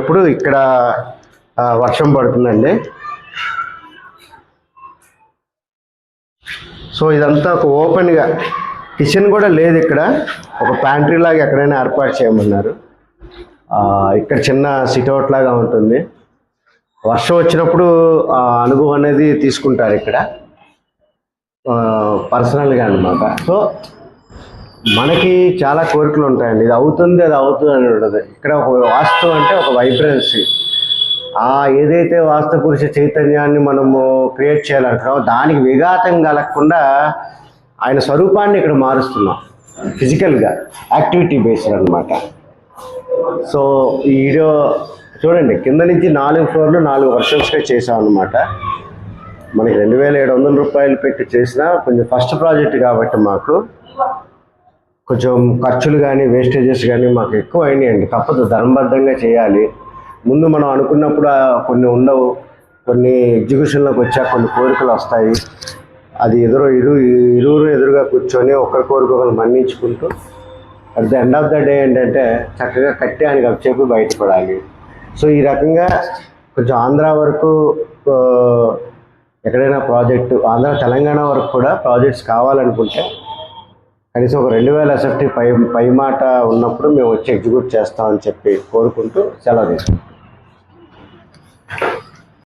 అప్పుడు ఇక్కడ వర్షం పడుతుందండి. సో ఇదంతా ఒక ఓపెన్గా కిచెన్ కూడా లేదు ఇక్కడ. ఒక ప్యాంట్రీ లాగా ఎక్కడైనా ఏర్పాటు చేయమన్నారు. ఇక్కడ చిన్న సిట్అవుట్ లాగా ఉంటుంది. వర్షం వచ్చినప్పుడు ఆ అనుభవం అనేది తీసుకుంటారు ఇక్కడ. పర్సనల్గా అన్నమాట. సో మనకి చాలా కోరికలు ఉంటాయండి. ఇది అవుతుంది అది అవుతుంది అని ఉండదు. ఇక్కడ ఒక వాస్తు అంటే ఒక వైబ్రెన్సీ ఆ ఏదైతే వాస్తు పురుష చైతన్యాన్ని మనము క్రియేట్ చేయాలనుకున్నామో దానికి విఘాతం కలగకుండా ఆయన స్వరూపాన్ని ఇక్కడ మారుస్తున్నాం. ఫిజికల్గా యాక్టివిటీ బేస్డ్ అనమాట సో ఈ వీడియో చూడండి కింద నుంచి నాలుగు ఫ్లోర్లు నాలుగు వర్షన్స్గా చేసాం అనమాట మనకి రెండు వేల ఏడు వందల రూపాయలు పెట్టి చేసిన కొంచెం ఫస్ట్ ప్రాజెక్ట్ కాబట్టి మాకు. కొంచెం ఖర్చులు కానీ వేస్టేజెస్ కానీ మాకు ఎక్కువ అయినాయండి తప్పదు ధర్మబద్ధంగా చేయాలి. ముందు మనం అనుకున్నప్పుడు కొన్ని ఉండవు. కొన్ని ఎగ్జిక్యూషన్లోకి వచ్చాక కొన్ని కోరికలు వస్తాయి. అది ఎదురు ఇరు ఇరువురు ఎదురుగా కూర్చొని ఒకరి కోరిక మన్నించుకుంటూ at the end of the day ఏంటంటే చక్కగా కట్టి ఆయనకి అప్పచెప్పి బయటపడాలి. సో ఈ రకంగా కొంచెం ఆంధ్ర వరకు ఎక్కడైనా ప్రాజెక్టు ఆంధ్ర తెలంగాణ వరకు కూడా ప్రాజెక్ట్స్ కావాలనుకుంటే కనీసం ఒక రెండు వేల ఎస్ఎఫ్టీ పై పై మాట ఉన్నప్పుడు మేము వచ్చి ఎగ్జిక్యూట్ చేస్తామని చెప్పి కోరుకుంటూ సెలవు తీసుకుంటాం